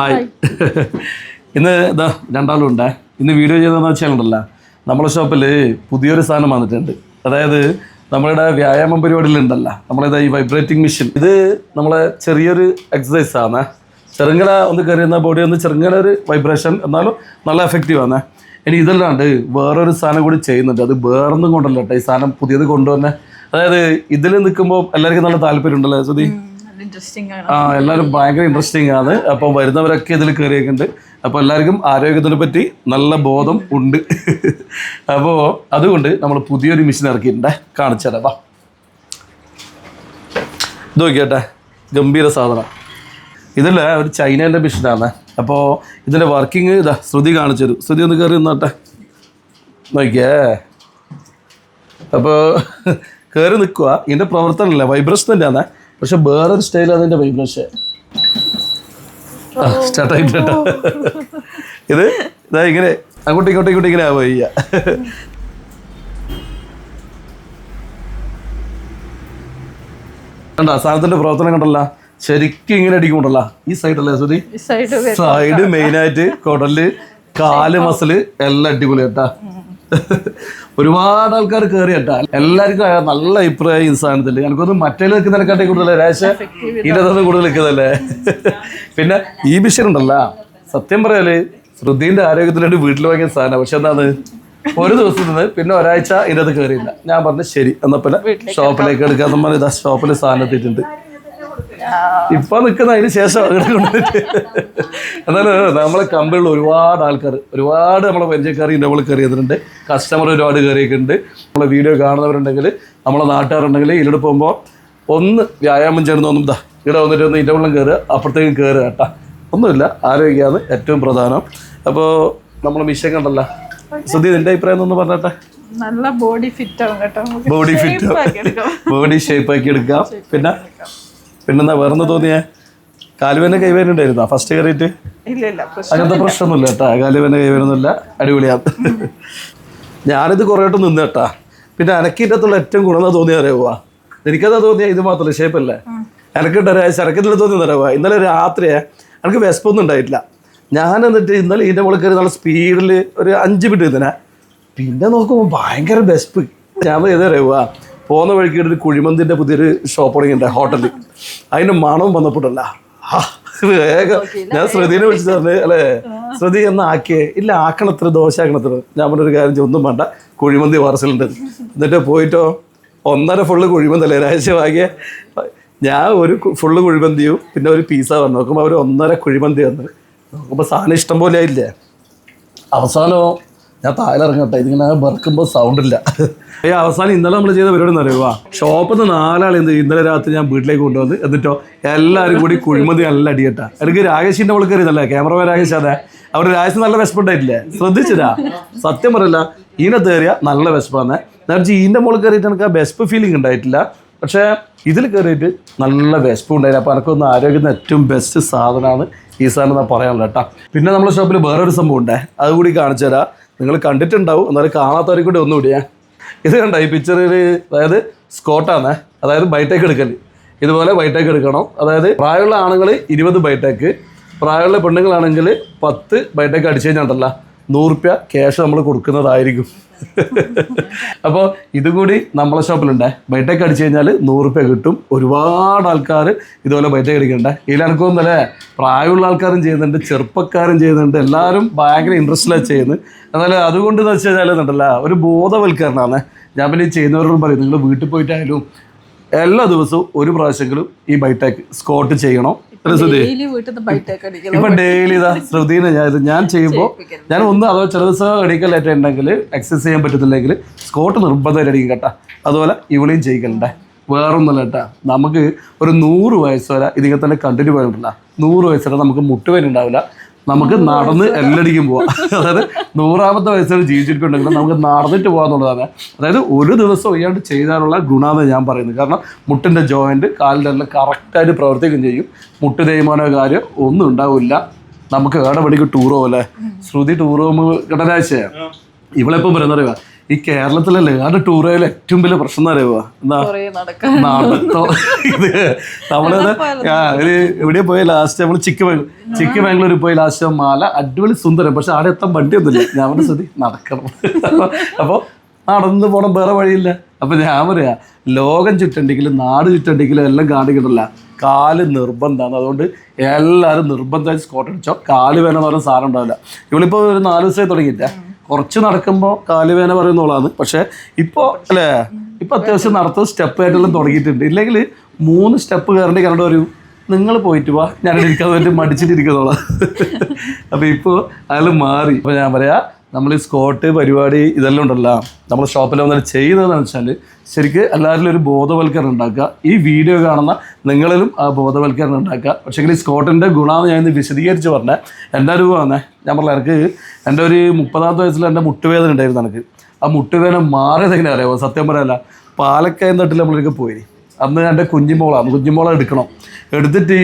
Hi ഇന്ന് ഇതാ രണ്ടാളും ഉണ്ട് ഇന്ന് വീഡിയോ ചെയ്തതെന്ന് വെച്ചാലുണ്ടല്ല നമ്മളെ ഷോപ്പിൽ പുതിയൊരു സാധനം വന്നിട്ടുണ്ട്. അതായത് നമ്മളുടെ വ്യായാമം പരിപാടിയിലുണ്ടല്ലോ നമ്മളിതാ ഈ വൈബ്രേറ്റിംഗ് മെഷീൻ ഇത് നമ്മളെ ചെറിയൊരു എക്സസൈസ് ആണ് ചെറുങ്ങനെ ഒന്ന് കയറിയുന്ന ബോഡി ഒന്ന് ചെറുങ്ങനെ ഒരു വൈബ്രേഷൻ എന്നാലും നല്ല എഫക്റ്റീവ് ആണ് ഇനി ഇതല്ലാണ്ട് വേറൊരു സാധനം കൂടി ചെയ്യുന്നുണ്ട്. അത് വേറൊന്നും കൊണ്ടല്ല കേട്ടോ ഈ സാധനം പുതിയത് കൊണ്ടുവന്നെ. അതായത് ഇതിൽ നിൽക്കുമ്പോൾ എല്ലാവർക്കും നല്ല താല്പര്യം ഉണ്ടല്ലോ സുധി ആ എല്ലാവരും ഭയങ്കര ഇൻട്രസ്റ്റിംഗ് ആണ് അപ്പോൾ വരുന്നവരൊക്കെ ഇതിൽ കയറിയേക്കുണ്ട് അപ്പോൾ എല്ലാവർക്കും ആരോഗ്യത്തിനെ പറ്റി നല്ല ബോധം ഉണ്ട്. അപ്പോൾ അതുകൊണ്ട് നമ്മൾ പുതിയൊരു മിഷൻ ഇറക്കിയിട്ടുണ്ട്. കാണിച്ചു തരാം വാ. ഇത് നോക്കിയേട്ടെ ഗംഭീര സാധനം. ഇതല്ല ഒരു ചൈനേന്റെ മെഷീനാണ് അപ്പോൾ ഇതിന്റെ വർക്കിംഗ് ഇതാ ശ്രുതി കാണിച്ചു തരും ശ്രുതി ഒന്ന് കയറി നിന്നാട്ടെ. നോക്കിയേ. അപ്പോൾ കയറി നിൽക്കുക ഇതിന്റെ പ്രവർത്തനമല്ല വൈബ്രേഷൻ തന്നെയാണ് പക്ഷെ വേറൊരു സ്റ്റൈൽ അതിന്റെ വൈബ്രേഷൻ സ്റ്റാർട്ട് ആയിട്ട് ഇത്? ഇതാ ഇങ്ങനെ അങ്ങോട്ടും ഇങ്ങോട്ടും ഇങ്ങോട്ടും ഇങ്ങനെ ആവുക കണ്ട സാധനത്തിന്റെ പ്രവർത്തനം കണ്ടല്ല? ശരിക്കും ഇങ്ങനെ അടിക്കുമുണ്ടല്ല ഈ സൈഡല്ലേ സുധി? സൈഡ് സൈഡ് മെയിനായിട്ട് കുടൽ കാൽ മസിൽ എല്ലാം അടിപൊളി കേട്ടാ. ഒരുപാട് ആൾക്കാർ കയറി കേട്ടാ. എല്ലാവർക്കും നല്ല അഭിപ്രായം ഈ സാധനത്തിൽ എനിക്കൊന്ന് മറ്റേ നിൽക്കുന്നതിനെക്കാട്ടി കൂടുതൽ രാശ ഇതിനകത്ത് കൂടുതൽ നിൽക്കുന്നതല്ലേ? പിന്നെ ഈ മിഷൻ ഉണ്ടല്ല. സത്യം പറയാൽ ശ്രുതിന്റെ ആരോഗ്യത്തിന് വേണ്ടി വീട്ടിൽ വാങ്ങിയ സാധനം. പക്ഷെ എന്താണ് ഒരു ദിവസം നിന്ന് പിന്നെ ഒരാഴ്ച ഇതിനകത്ത് കയറിയില്ല ഞാൻ പറഞ്ഞു ശരി എന്നാ പിന്നെ ഷോപ്പിലേക്ക് എടുക്കാൻ പറഞ്ഞാൽ ഇതാ ഷോപ്പിൽ സാധനം എത്തിയിട്ടുണ്ട്. ഇപ്പൊ നിൽക്കുന്ന അതിന് ശേഷം എന്നാലും നമ്മളെ കമ്പനിയിൽ ഒരുപാട് ആൾക്കാർ ഒരുപാട് നമ്മളെ പരിചയക്കാർ നമ്മൾ കയറി ചെയ്തിട്ടുണ്ട് കസ്റ്റമർ ഒരുപാട് കയറിയിട്ടുണ്ട് നമ്മളെ വീഡിയോ കാണുന്നവരുണ്ടെങ്കിൽ നമ്മളെ നാട്ടുകാരുണ്ടെങ്കിൽ ഇതിലൂടെ പോകുമ്പോൾ ഒന്ന് വ്യായാമം ചേർന്ന് ഒന്നും ഇതാ ഇവിടെ വന്നിട്ട് ഒന്ന് ഇന്റർവെള്ളം വെള്ളം കയറുക അപ്പുറത്തേക്കും കയറുക കേട്ടാ. ഒന്നുമില്ല ആരോഗ്യമാണ് ഏറ്റവും പ്രധാനം. അപ്പോൾ നമ്മൾ മിഷൻ കണ്ടല്ല. സുധി നിന്റെ അഭിപ്രായം ഒന്ന് പറഞ്ഞട്ടെ? നല്ല ബോഡി ഫിറ്റ് ആവും കേട്ടോ. ബോഡി ഫിറ്റ് ബോഡി ഷേപ്പ് ആക്കി എടുക്കാം. പിന്നെ? പിന്നെന്താ വേറെന്താ തോന്നിയേ? കാലുവേന കൈവേനുണ്ടായിരുന്നോ ഫസ്റ്റ് കയറിയിട്ട്? അങ്ങനത്തെ പ്രശ്നമൊന്നുമില്ല കേട്ടാ. കാലുവേന കൈവേനൊന്നുമില്ല അടിപൊളിയാണ്. ഞാനിത് കുറേ വട്ടം നിന്ന് കേട്ടാ. പിന്നെ അനക്കിന്റെ അത്തുള്ള ഏറ്റവും ഗുണം തോന്നിയ അറിയുക എനിക്കതാ തോന്നിയ ഇത് മാത്രമല്ല ഷേപ്പല്ലേ എനക്കിട്ടറിയാ ചരക്കത്തിൽ തോന്നിയെന്ന് അറിയുക ഇന്നലെ രാത്രിയെ എനിക്ക് വിശപ്പൊന്നും ഉണ്ടായിട്ടില്ല. ഞാൻ എന്നിട്ട് ഇന്നലെ ഇതിന്റെ മുകളിൽ കയറി നല്ല സ്പീഡിൽ ഒരു അഞ്ച് മിനിറ്റ് ഇതിനെ പിന്നെ നോക്കുമ്പോൾ ഭയങ്കര വിശപ്പ്. ഞാൻ ഏതാ അറിയുക പോകുന്ന വഴിക്ക് ഒരു കുഴിമന്തിന്റെ പുതിയൊരു ഷോപ്പ് തുടങ്ങിയിട്ടുണ്ട് ഹോട്ടലിൽ അതിന്റെ മണം വന്നപ്പോഴല്ല ആ, വേഗം. ഞാൻ ശ്രുതിനെ വിളിച്ചു പറഞ്ഞു അല്ലേ? ശ്രുതി എന്ന് ആക്കിയേ? ഇല്ല ആക്കണത്ര ദോശ ആക്കണത്ര. ഞാൻ പറഞ്ഞൊരു കാര്യം ഒന്നും വേണ്ട. കുഴിമന്തി പാർസലുണ്ട്. എന്നിട്ട് പോയിട്ടോ ഒന്നര ഫുള്ള് കുഴിമന്തല്ലേ ഒരാഴ്ച വാങ്ങിയ. ഞാൻ ഒരു ഫുള്ള് കുഴിമന്തിയും പിന്നെ ഒരു പീസ വന്നു. നോക്കുമ്പോൾ അവർ ഒന്നര കുഴിമന്തി വന്നു നോക്കുമ്പോൾ സാധനം ഇഷ്ടം പോലെ ആയില്ലേ? അവസാനം ഞാൻ താഴെ ഇറങ്ങട്ടെ ഇതിങ്ങനെ വെറുക്കുമ്പോൾ സൗണ്ട് ഇല്ല. ഈ അവസാനം ഇന്നലെ നമ്മൾ ചെയ്ത പരിപാടി എന്ന് ഷോപ്പിൽ നിന്ന് നാലാൾ എന്ത് ഇന്നലെ രാത്രി ഞാൻ വീട്ടിലേക്ക് കൊണ്ടുവന്ന് എന്നിട്ടോ എല്ലാവരും കൂടി കുഴിമതി നല്ല അടിയട്ടാ. എനിക്ക് രാകേഷിന്റെ അവൾക്ക് അറിയുന്നല്ലേ ക്യാമറമാൻ രാകേഷ് അതെ. അവർ രാജേഷ് നല്ല വിശപ്പുണ്ടായിട്ടില്ലേ ശ്രദ്ധിച്ചില്ല സത്യം പറയില്ല ഈനെ കയറിയ നല്ല വിശപ്പാന്ന്. എന്നാൽ ഈന്റെ മുകളിൽ കയറിയിട്ട് എനിക്ക് ആ വിശപ്പ് ഫീലിംഗ് ഉണ്ടായിട്ടില്ല. പക്ഷേ ഇതിൽ കയറിയിട്ട് നല്ല വിശപ്പ് ഉണ്ടായില്ല അപ്പോൾ എനിക്കൊന്ന് ആരോഗ്യത്തിന് ഏറ്റവും ബെസ്റ്റ് സാധനമാണ് ഈ സാധനം ഞാൻ പറയാനുള്ളത് കേട്ടോ പിന്നെ നമ്മുടെ ഷോപ്പിൽ വേറൊരു സംഭവം ഉണ്ടേ. അതുകൂടി കാണിച്ചു തരാം നിങ്ങൾ കണ്ടിട്ടുണ്ടാവും. എന്നാലും കാണാത്തവരെ കൂടി ഒന്നുകൂടിയേ ഇത് കണ്ട ഈ പിക്ചറിൽ അതായത് സ്കോട്ടാണ് അതായത് ബൈട്ടേക്ക് എടുക്കൽ ഇതുപോലെ ബൈട്ടേക്ക് എടുക്കണം. അതായത് പ്രായമുള്ള ആണുങ്ങൾ ഇരുപത് ബൈട്ടേക്ക് പ്രായമുള്ള പെണ്ണുങ്ങളാണെങ്കിൽ പത്ത് ബൈട്ടേക്ക് അടിച്ചു കഴിഞ്ഞാൽ നൂറ് രൂപ ക്യാഷ് നമ്മൾ കൊടുക്കുന്നതായിരിക്കും. അപ്പോൾ ഇതുകൂടി നമ്മളെ ഷോപ്പിലുണ്ടേ. ബൈട്ടേക്ക് അടിച്ചു കഴിഞ്ഞാൽ നൂറ് രൂപ കിട്ടും. ഒരുപാട് ആൾക്കാർ ഇതുപോലെ ബൈട്ടേക്ക് അടിക്കണ്ടേ തന്നെ പ്രായമുള്ള ആൾക്കാരും ചെയ്യുന്നുണ്ട് ചെറുപ്പക്കാരും ചെയ്യുന്നുണ്ട്. എല്ലാവരും ഭയങ്കര ഇൻട്രസ്റ്റിലാണ് ചെയ്യുന്നത്. എന്നാൽ അതുകൊണ്ട് എന്ന് വെച്ച് കഴിഞ്ഞാൽ ഉണ്ടല്ല ഒരു ബോധവൽക്കരണമാണ്. ഞാൻ പിന്നെ ചെയ്യുന്നവരോടും പറയും നിങ്ങൾ വീട്ടിൽ പോയിട്ടായാലും എല്ലാ ദിവസവും ഒരു പ്രാവശ്യമെങ്കിലും ഈ ബൈട്ടേക്ക് സ്കോട്ട് ചെയ്യണം. ഇപ്പൊ ഡെയിലി ഇതാ ശ്രുതിനെ ഞാൻ ഞാൻ ചെയ്യുമ്പോൾ ഞാൻ ഒന്ന് അതോ ചില ദിവസം കടിക്കലായിട്ട് ഉണ്ടെങ്കിൽ എക്സസൈസ് ചെയ്യാൻ പറ്റുന്നില്ലെങ്കിൽ സ്കോട്ട് നിർബന്ധമായിട്ട് അടിക്കും കേട്ടാ. അതുപോലെ ഇവളെയും ചെയ്യിക്കലുണ്ടേ. വേറൊന്നുമല്ല കേട്ടാ. നമുക്ക് ഒരു നൂറ് വയസ്സ് വരെ ഇതിങ്ങനെ തന്നെ കണ്ടിന്യൂ പോയിട്ടുണ്ടല്ല നൂറ് വയസ്സ് വരെ നമുക്ക് മുട്ടുവേന ഉണ്ടാവില്ല. നമുക്ക് നടന്ന് എല്ലടിക്കും പോവാം. അതായത് നൂറാമത്തെ വയസ്സിൽ ജീവിച്ചിട്ടുണ്ടെങ്കിലും നമുക്ക് നടന്നിട്ട് പോകാന്നുള്ളതാണ് അതായത് ഒരു ദിവസം ഇയാണ്ട് ചെയ്താലുള്ള ഗുണമെന്ന് ഞാൻ പറയുന്നത് കാരണം മുട്ടിന്റെ ജോയിന്റ് കാലിന്റെ എല്ലാം കറക്റ്റായിട്ട് പ്രവർത്തിക്കുകയും ചെയ്യും. മുട്ട് തേയ്മാനോ കാര്യം ഒന്നും ഉണ്ടാവില്ല. നമുക്ക് ഏടെ പണിക്ക് ടൂർ പോകല്ലേ ശ്രുതി ടൂർ പോകുമ്പോൾ കിടനാഴ്ചയാണ് ഇവളെപ്പം പറയുന്നറിയുക ഈ കേരളത്തിലല്ലേ? അത് ടൂർ പോയാലും ഏറ്റവും വലിയ പ്രശ്നം അറിയുക എന്താ? നടത്തോ? ഇത് നമ്മളത് ഒരു എവിടെ പോയി ലാസ്റ്റ് നമ്മൾ ചിക്ക് ബാംഗ്ലൂർ ചിക്ക് ബാംഗ്ലൂർ പോയി ലാസ്റ്റ് മാല അടിപൊളി സുന്ദരം. പക്ഷെ അവിടെ എത്താൻ വണ്ടിയൊന്നുമില്ല ഞാൻ പറഞ്ഞ സ്ഥിതി നടക്കണം. അപ്പോൾ നടന്നു പോണം വേറെ വഴിയില്ല. അപ്പൊ ഞാൻ പറയാ ലോകം ചുറ്റണ്ടെങ്കിലും നാട് ചുറ്റണ്ടെങ്കിലും എല്ലാം കാണിക്കണ്ടല്ല. കാൽ നിർബന്ധമാണ്. അതുകൊണ്ട് എല്ലാവരും നിർബന്ധമായി സ്കോട്ട് അടിച്ചോ. കാൽ വേണമെന്ന് പറഞ്ഞ സാധനം ഉണ്ടാവില്ല. ഇവളിപ്പോൾ ഒരു നാല് ദിവസമായി തുടങ്ങിയിട്ടേ കുറച്ച് നടക്കുമ്പോൾ കാലുവേന പറയുന്നോളാണ് പക്ഷേ ഇപ്പോൾ അല്ലേ? ഇപ്പോൾ അത്യാവശ്യം നടത്തുന്ന സ്റ്റെപ്പ് ആയിട്ടെല്ലാം തുടങ്ങിയിട്ടുണ്ട്. ഇല്ലെങ്കിൽ മൂന്ന് സ്റ്റെപ്പ് കയറേണ്ടി കണ്ടു വരും. നിങ്ങൾ പോയിട്ട് വാ. ഇരിക്കാതെ പറ്റി മടിച്ചിട്ടിരിക്കുന്നോളാം. അപ്പോൾ ഇപ്പോൾ അയാൾ മാറി. അപ്പോൾ ഞാൻ പറയാ നമ്മൾ ഈ സ്കോട്ട് പരിപാടി ഇതെല്ലാം ഉണ്ടല്ലോ. നമ്മൾ ഷോപ്പിൽ വന്നിട്ട് ചെയ്യുന്നതെന്ന് വെച്ചാൽ ശരിക്കും എല്ലാവരിലും ഒരു ബോധവൽക്കരണം ഉണ്ടാക്കുക. ഈ വീഡിയോ കാണുന്ന നിങ്ങളിലും ആ ബോധവൽക്കരണം ഉണ്ടാക്കുക. പക്ഷേ ഈ സ്കോട്ടിന്റെ ഗുണമെന്ന് ഞാൻ ഇന്ന് വിശദീകരിച്ച് പറഞ്ഞത് എന്റെ വന്നേ ഞാൻ പറഞ്ഞ എനിക്ക് എന്റെ ഒരു മുപ്പതാമത്തെ വയസ്സിൽ എന്റെ മുട്ടുവേദന ഉണ്ടായിരുന്നു എനിക്ക്. ആ മുട്ടുവേദന മാറിയതെങ്ങനെ അറിയാമോ സത്യം പറയാല്ല പാലക്കയം തട്ടിൽ നമ്മളൊക്കെ പോയി. അന്ന് എന്റെ കുഞ്ഞിമോളാണ് കുഞ്ഞിമോളെ എടുക്കണം. എടുത്തിട്ട്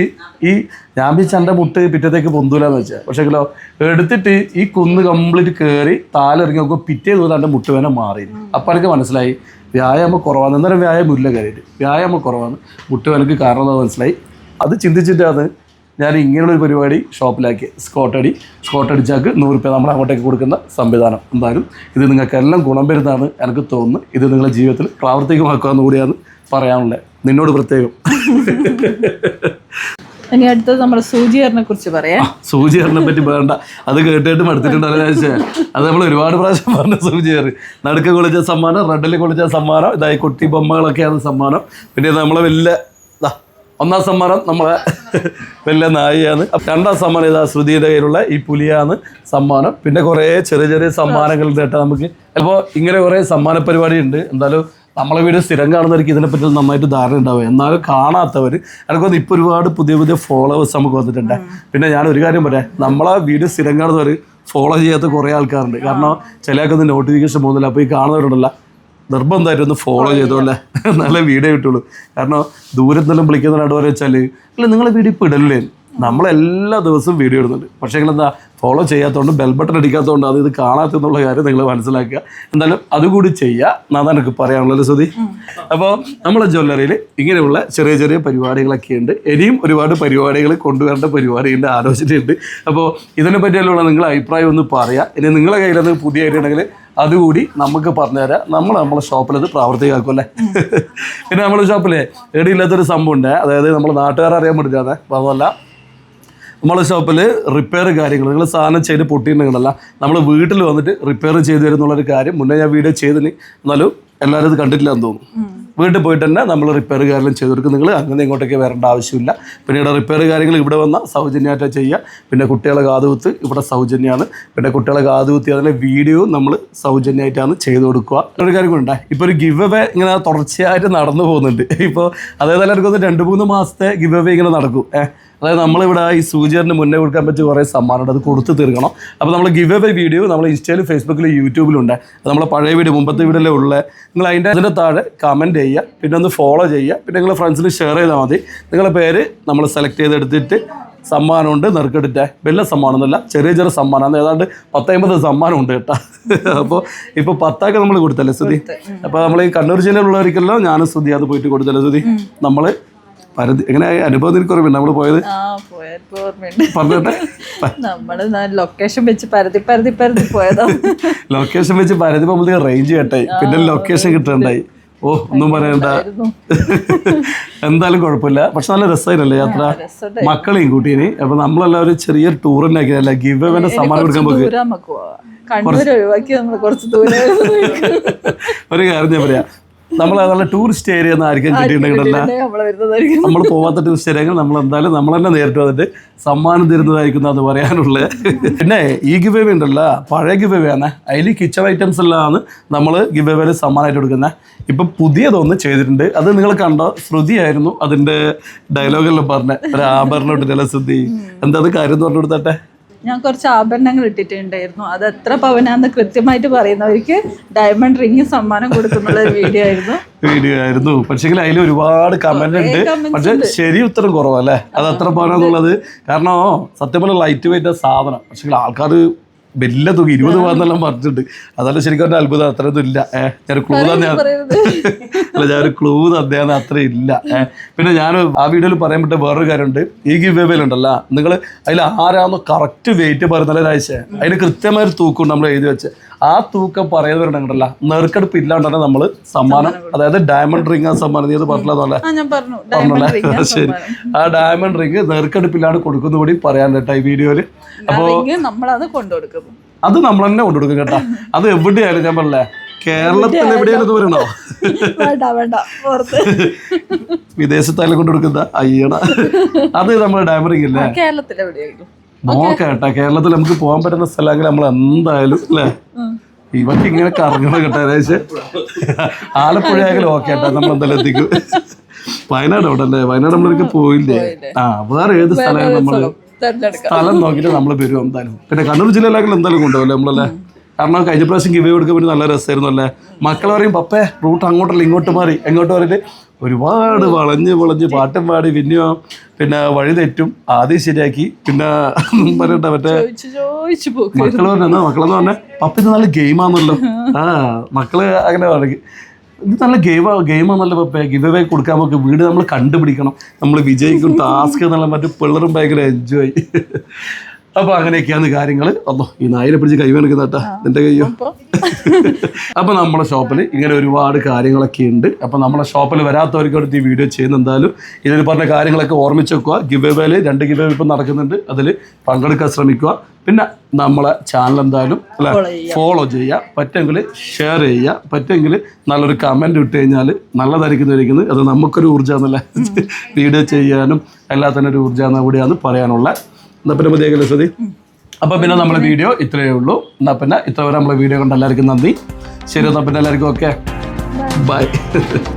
ഈ ഞാൻ വിളിച്ച എന്റെ മുട്ട് പിറ്റത്തേക്ക് പൊന്തൂലെന്ന് വെച്ചാൽ പക്ഷേ കിലോ എടുത്തിട്ട് ഈ കുന്ന് കംപ്ലീറ്റ് കയറി താലിറങ്ങി നോക്കുമ്പോൾ പിറ്റേ ദിവസം എന്റെ മുട്ട് വേനെ മാറി അപ്പം എനിക്ക് മനസ്സിലായി വ്യായാമം കുറവാണ് അന്നേരം വ്യായാമം ഇല്ല കയറിയിട്ട് വ്യായാമം കുറവാണ് മുട്ടുവേനക്ക് കാരണം മനസ്സിലായി. അത് ചിന്തിച്ചിട്ടാണ് ഞാൻ ഇങ്ങനെയുള്ളൊരു പരിപാടി ഷോപ്പിലാക്കി. സ്കോട്ടടി സ്കോട്ടടി ചാക്ക് നൂറ് രൂപ നമ്മൾ അങ്ങോട്ടേക്ക് കൊടുക്കുന്ന സംവിധാനം. എന്തായാലും ഇത് നിങ്ങൾക്കെല്ലാം ഗുണം വരുന്നതാണ് എനിക്ക് തോന്നുന്നു. ഇത് നിങ്ങളുടെ ജീവിതത്തിൽ പ്രാവർത്തികമാക്കുക കൂടിയാണ് പറയാനുള്ളത്. നിന്നോട് പ്രത്യേകം. ഇനി അടുത്തത് നമ്മുടെ സൂചിയറിനെ കുറിച്ച് പറയാം. സൂചി കറിനെ പറ്റി വേണ്ട. അത് കേട്ടിട്ട് മടുത്തിട്ടുണ്ടല്ലോ അത് നമ്മൾ ഒരുപാട് പ്രാവശ്യം പറഞ്ഞ സൂചി കയറി നടുക്ക് കൊളിച്ച സമ്മാനം റെഡിൽ കൊളിച്ച സമ്മാനം ഇതായി കുട്ടി ബൊമ്മകളൊക്കെയാണ് സമ്മാനം. പിന്നെ നമ്മളെ വലിയ ഒന്നാം സമ്മാനം നമ്മളെ വലിയ നായിയാണ് രണ്ടാം സമ്മാനം ഇതാ ശ്രുതിയുടെ കയ്യിലുള്ള ഈ പുലിയാണ് സമ്മാനം. പിന്നെ കുറേ ചെറിയ ചെറിയ സമ്മാനങ്ങൾ കേട്ടാൽ നമുക്ക്. അപ്പോൾ ഇങ്ങനെ കുറേ സമ്മാന പരിപാടി ഉണ്ട്. എന്തായാലും നമ്മളെ വീട് സ്ഥിരം കാണുന്നവർക്ക് ഇതിനെപ്പറ്റി നന്നായിട്ട് ധാരണ ഉണ്ടാവും. എന്നാലും കാണാത്തവർ എനിക്കൊന്ന് ഇപ്പോൾ ഒരുപാട് പുതിയ പുതിയ ഫോളോവേഴ്സ് നമുക്ക് വന്നിട്ടുണ്ട്. പിന്നെ ഞാൻ ഒരു കാര്യം പറയാം. നമ്മളെ വീട് സ്ഥിരം കാണുന്നവർ ഫോളോ ചെയ്യാത്ത കുറേ ആൾക്കാരുണ്ട്. കാരണം ചിലയാൾക്കൊന്നും നോട്ടിഫിക്കേഷൻ പോകുന്നില്ല. അപ്പോൾ ഈ കാണുന്നവരുണ്ടല്ല. നിർബന്ധമായിട്ട് ഒന്ന് ഫോളോ ചെയ്തോല്ലേ നല്ല വീഡിയോ കിട്ടുള്ളൂ കാരണം ദൂരത്തെല്ലാം വിളിക്കുന്ന നടുവരെ വെച്ചാൽ അല്ല നിങ്ങളെ വീഡിയോ ഇപ്പോൾ ഇടല്ലേ നമ്മളെല്ലാ ദിവസവും വീഡിയോ ഇടുന്നുണ്ട്. പക്ഷേ എന്താ ഫോളോ ചെയ്യാത്തതുകൊണ്ട് ബെൽ ബട്ടൺ അടിക്കാത്തതുകൊണ്ട് അത് ഇത് കാണാത്തെന്നുള്ള കാര്യം നിങ്ങൾ മനസ്സിലാക്കുക. എന്തായാലും അതുകൂടി ചെയ്യുക. എന്നാണ് എനിക്ക് പറയാനുള്ളത് ശ്രുതി അപ്പോൾ നമ്മളെ ജ്വല്ലറിയിൽ ഇങ്ങനെയുള്ള ചെറിയ ചെറിയ പരിപാടികളൊക്കെ ഉണ്ട്. ഇനിയും ഒരുപാട് പരിപാടികൾ കൊണ്ടുവരേണ്ട പരിപാടിയുണ്ട് ആലോചിച്ചിട്ടുണ്ട് അപ്പോൾ ഇതിനെ പറ്റിയുള്ള നിങ്ങളുടെ അഭിപ്രായം ഒന്ന് പറയാം. ഇനി നിങ്ങളെ കയ്യിൽ അത് പുതിയ ഐഡിയ ഉണ്ടെങ്കിൽ അതുകൂടി നമുക്ക് പറഞ്ഞുതരാം നമ്മൾ നമ്മളെ ഷോപ്പിൽ അത് പ്രാവർത്തികമാക്കും അല്ലേ? പിന്നെ നമ്മുടെ ഷോപ്പിലെ എടിയില്ലാത്തൊരു സംഭവം ഉണ്ട്. അതായത് നമ്മൾ നാട്ടുകാർ അറിയാൻ പറ്റില്ലാതെ. അപ്പോൾ അതല്ല നമ്മളെ ഷോപ്പിൽ റിപ്പയർ കാര്യങ്ങൾ നിങ്ങൾ സാധനം ചെയ്ത് പൊട്ടിയിട്ടുണ്ടെങ്കിലല്ല നമ്മൾ വീട്ടിൽ വന്നിട്ട് റിപ്പയർ ചെയ്ത് തരുന്നുള്ളൊരു കാര്യം മുന്നേ ഞാൻ വീഡിയോ ചെയ്തിന്. എന്നാലും എല്ലാവരും ഇത് കണ്ടിട്ടില്ല എന്ന് തോന്നുന്നു വീട്ടിൽ പോയിട്ട് തന്നെ നമ്മൾ റിപ്പയർ കാര്യങ്ങളും ചെയ്തു കൊടുക്കും. നിങ്ങൾ അങ്ങനെ ഇങ്ങോട്ടേക്ക് വരേണ്ട ആവശ്യമില്ല. പിന്നീട് റിപ്പയർ കാര്യങ്ങൾ ഇവിടെ വന്നാൽ സൗജന്യമായിട്ട് ചെയ്യുക. പിന്നെ കുട്ടികളെ കാതുകുത്ത് ഇവിടെ സൗജന്യമാണ് പിന്നെ കുട്ടികളെ കാതുകുത്തി അതിന്റെ വീഡിയോ നമ്മൾ സൗജന്യമായിട്ടാണ് ചെയ്ത് കൊടുക്കുക. ഒരു കാര്യം കൊണ്ടേ ഇപ്പോൾ ഒരു ഗിവ് അവേ ഇങ്ങനെ തുടർച്ചയായിട്ട് നടന്നു പോകുന്നുണ്ട്. ഇപ്പോൾ അതായത് എനിക്കൊന്ന് രണ്ട് മൂന്ന് മാസത്തെ ഗിവ് അവേ ഇങ്ങനെ നടക്കും. ഏഹ് അതായത് നമ്മളിവിടെ ഈ സൂചിയറിന് മുന്നേ കൊടുക്കാൻ പറ്റിയ കുറേ സമ്മാനമുണ്ട്. അത് കൊടുത്ത് തീർക്കണം. അപ്പോൾ നമ്മൾ ഗിവ് എ വീഡിയോ നമ്മൾ ഇൻസ്റ്റയിലും ഫേസ്ബുക്കിലും യൂട്യൂബിലുണ്ട് അത് നമ്മളെ പഴയ വീഡിയോ മുമ്പത്തെ വീഡിയോയിലെ ഉള്ള. നിങ്ങൾ അതിന്റെ അതിന്റെ താഴെ കമന്റ് ചെയ്യുക. പിന്നെ ഒന്ന് ഫോളോ ചെയ്യുക. പിന്നെ നിങ്ങൾ ഫ്രണ്ട്സിന് ഷെയർ ചെയ്താൽ മതി. നിങ്ങളുടെ പേര് നമ്മൾ സെലക്ട് ചെയ്തെടുത്തിട്ട് സമ്മാനമുണ്ട്. നെറുക്കെടുത്തെ വലിയ സമ്മാനമൊന്നുമല്ല. ചെറിയ ചെറിയ സമ്മാനം. ഏതാണ്ട് പത്തമ്പത് സമ്മാനമുണ്ട് കേട്ടോ. അപ്പോൾ ഇപ്പോൾ പത്താക്കെ നമ്മൾ കൊടുത്തല്ലേ സ്തുതി അപ്പോൾ നമ്മൾ ഈ കണ്ണൂർ ജില്ലയിലുള്ളവർക്കെല്ലാം ഞാനും സ്തുതി അത് പോയിട്ട് കൊടുത്തല്ലേ സ്തുതി നമ്മൾ പരതി എങ്ങനെ അനുഭവം നിനക്ക് ഓർമ്മയുണ്ട് നമ്മൾ പോയത് പറഞ്ഞോട്ടെ. നമ്മൾ ലൊക്കേഷൻ വെച്ച് പരതി പരതി പരതി പോയതാ. ലൊക്കേഷൻ വെച്ച് പരതി പോകുമ്പോഴത്തേക്ക് റേഞ്ച് കേട്ടായി പിന്നെ ലൊക്കേഷൻ കിട്ടണ്ടായി. ഓ ഒന്നും പറയണ്ട. എന്തായാലും കുഴപ്പമില്ല. പക്ഷെ നല്ല രസമായിരുന്നല്ലേ യാത്ര. മക്കളെയും കൂട്ടീന് അപ്പൊ നമ്മളെല്ലാം ഒരു ചെറിയ ടൂർ ഉണ്ടാക്കിയതല്ല ഗിവ് അവന്റെ സമ്മാനം കൊടുക്കാൻ നമ്മൾ ഒരു കാര്യം ഞാൻ പറയാം. നമ്മൾ നല്ല ടൂറിസ്റ്റ് ഏരിയ ഒന്നും ആർക്കും കിട്ടിയിട്ടുണ്ടെങ്കിലല്ല നമ്മൾ പോവാത്ത ടൂറിസ്റ്റ് ഏരിയ നമ്മൾ എന്തായാലും നമ്മൾ തന്നെ നേരിട്ട് വന്നിട്ട് സമ്മാനം തരുന്നതായിരിക്കും അത് പറയാനുള്ളത് പിന്നെ ഈ ഗിവ് അവേ ഉണ്ടല്ലോ. പഴയ ഗിവ് അവേ ആണ്. അതിൽ കിച്ചൺ ഐറ്റംസ് എല്ലാമാണ് നമ്മൾ ഗിവ് അവേയിൽ സമ്മാനമായിട്ട് കൊടുക്കുന്നത്. ഇപ്പം പുതിയതൊന്ന് ചെയ്തിട്ടുണ്ട്. അത് നിങ്ങൾ കണ്ടോ? ശ്രുതിയായിരുന്നു അതിന്റെ ഡയലോഗെല്ലാം പറഞ്ഞ. ഒരു ആഭരണം ഇട്ടിട്ടല്ല ശ്രുതി എന്താ അത് കാര്യം എന്ന് പറഞ്ഞു കൊടുത്തട്ടെ? ഞാൻ കുറച്ച് ആഭരണങ്ങൾ ഇട്ടിട്ടുണ്ടായിരുന്നു. അത് എത്ര പവനാന്ന് കൃത്യമായിട്ട് പറയുന്നവർക്ക് ഡയമണ്ട് റിംഗ് സമ്മാനം കൊടുക്കുന്ന ഒരു വീഡിയോ ആയിരുന്നു. വീഡിയോ ആയിരുന്നു. പക്ഷേ അതിൽ ഒരുപാട് കമന്റ് ഉണ്ട്. പക്ഷെ ശരി ഉത്തരം കുറവല്ലേ? അത് എത്ര പവനാന്നുള്ളത്. കാരണം സത്യം പറഞ്ഞ ലൈറ്റ് വെയിറ്റ് സാധനം. പക്ഷേ ആൾക്കാർ വലിയ തുക ഇരുപത് പവന്നെല്ലാം പറഞ്ഞിട്ടുണ്ട്. അതല്ല ശരിക്കും പറഞ്ഞ അത്ഭുതം. അത്ര ഇല്ല. ഏഹ് ഞാൻ ക്ലൂ തന്നെ അല്ല അല്ല ഒരു ക്ലൂ തന്നെയാണ്. അത്ര ഇല്ല. ഏഹ് പിന്നെ ഞാൻ ആ വീഡിയോയിൽ പറയാൻ പറ്റിയ വേറൊരു കാര്യമുണ്ട്. ഈ ഗിവ് വേബിൽ ഉണ്ടല്ല. നിങ്ങൾ അതിൽ ആരാണോ കറക്റ്റ് വെയിറ്റ് പറയുന്ന ഒരാഴ്ച. അതിന് കൃത്യമായൊരു തൂക്കുണ്ട് നമ്മൾ എഴുതി വെച്ച്. ആ തൂക്കം പറയുന്നവരുണ്ടല്ലോ നെറുക്കെടുപ്പ് ഇല്ലാണ്ട് തന്നെ നമ്മൾ സമ്മാനം അതായത് ഡയമണ്ട് റിംഗ് ആ സമ്മാനം നീ അത് പറഞ്ഞല്ലേ പറഞ്ഞല്ലേ ശരി. ആ ഡയമണ്ട് റിംഗ് നെറുക്കെടുപ്പില്ലാണ്ട് കൊടുക്കുന്ന കൂടി പറയാൻ കേട്ടോ ഈ വീഡിയോയിൽ അപ്പോൾ നമ്മളത് കൊണ്ടുകൊടുക്കും. അത് നമ്മൾ തന്നെ കൊണ്ടുകൊടുക്കും കേട്ടോ. അത് എവിടെയായാലും ഞാൻ പറഞ്ഞേ കേരളത്തിൽ എവിടെയാണ് ദൂരണോ വിദേശത്തായാലും കൊണ്ടുകൊടുക്കുന്ന അയ്യണ അത് നമ്മുടെ ഡയമറിംഗ് ഇല്ലേ? കേരളത്തിൽ എവിടെയായിരുന്നു നോക്കാം കേട്ടാ കേരളത്തിൽ നമുക്ക് പോകാൻ പറ്റുന്ന സ്ഥലമെങ്കിൽ നമ്മൾ എന്തായാലും അല്ലേ? ഇവക്ക് ഇങ്ങനെ കറങ്ങണം കേട്ടോ ഏകദേശം. ആലപ്പുഴ ആയാലും ഓക്കെ കേട്ടാ നമ്മൾ എന്തായാലും എത്തിക്കും. വയനാട് അവിടെ അല്ലേ വയനാട് നമ്മളൊക്കെ പോയില്ലേ? ആ വേറെ ഏത് സ്ഥലമാണ് നമ്മൾ സ്ഥലം? നോക്കിയിട്ട് നമ്മൾ വരും എന്തായാലും. പിന്നെ കണ്ണൂർ ജില്ലയിലാക്കി എന്തായാലും കൊണ്ടുപോകല്ലേ നമ്മളല്ലേ? കാരണം കഴിഞ്ഞ പ്രാവശ്യം ഗിവ് കൊടുക്കാൻ ഒരു നല്ല രസമായിരുന്നു അല്ലേ? മക്കൾ പറയും പപ്പേ റൂട്ട് അങ്ങോട്ടല്ല ഇങ്ങോട്ട് മാറി. എങ്ങോട്ട് പറഞ്ഞിട്ട് ഒരുപാട് വളഞ്ഞ് വളഞ്ഞ് പാട്ടും പാടി പിന്നെയോ പിന്നെ വഴി തെറ്റും ആദ്യം ശരിയാക്കി പിന്നെ പറയണ്ട മറ്റേ മക്കൾ പറഞ്ഞ മക്കളെന്ന് പറഞ്ഞാൽ പപ്പ ഇത് നല്ല ഗെയിമാണല്ലോ ആ മക്കൾ അങ്ങനെ പറഞ്ഞു ഇത് നല്ല ഗെയിം ഗെയിമാണല്ലോ പപ്പ. ഗിവ് അവേ കൊടുക്കാൻ നമുക്ക് വീട് നമ്മൾ കണ്ടുപിടിക്കണം. നമ്മൾ വിജയിക്കും ടാസ്ക് എന്നുള്ള മറ്റു പിള്ളേരും ഭയങ്കര എൻജോയ് അപ്പൊ അങ്ങനെയൊക്കെയാണ് കാര്യങ്ങൾ അല്ലോ ഈ നായിനെ പിടിച്ച് കൈ വേണിക്കുന്ന കേട്ടാ നിന്റെ കയ്യോ? അപ്പൊ? അപ്പോൾ നമ്മുടെ ഷോപ്പിൽ ഇങ്ങനെ ഒരുപാട് കാര്യങ്ങളൊക്കെ ഉണ്ട്. അപ്പൊ നമ്മുടെ ഷോപ്പിൽ വരാത്തവർക്ക് ഈ വീഡിയോ ചെയ്യുന്ന എന്തായാലും ഇതിൽ പറഞ്ഞ കാര്യങ്ങളൊക്കെ ഓർമ്മിച്ച് വെക്കുക. ഗിവ് എവേയിൽ രണ്ട് ഗിവ് എവേ ഇപ്പം നടക്കുന്നുണ്ട്. അതിൽ പങ്കെടുക്കാൻ ശ്രമിക്കുക. പിന്നെ നമ്മളെ ചാനൽ എന്തായാലും അല്ലെ? ഫോളോ ചെയ്യുക. പറ്റെങ്കിൽ ഷെയർ ചെയ്യുക. പറ്റെങ്കിൽ നല്ലൊരു കമന്റ് ഇട്ട് കഴിഞ്ഞാൽ നല്ലതായിരിക്കുന്നതായിരിക്കുന്നത് അത് നമുക്കൊരു ഊർജമാണല്ലേ വീഡിയോ ചെയ്യാനും എല്ലാത്തിനും ഒരു ഊർജം കൂടിയാണ് പറയാനുള്ളത്. എന്നാൽ പിന്നെ മതിയാക്കല്ലേ സതി. അപ്പോൾ പിന്നെ നമ്മുടെ വീഡിയോ ഇത്രയേ ഉള്ളൂ. എന്നാൽ പിന്നെ ഇത്ര വരെ നമ്മളെ വീഡിയോ കണ്ട എല്ലാവർക്കും നന്ദി. ശരി എന്നാൽ പിന്നെ എല്ലാവർക്കും ഓക്കെ. ബൈ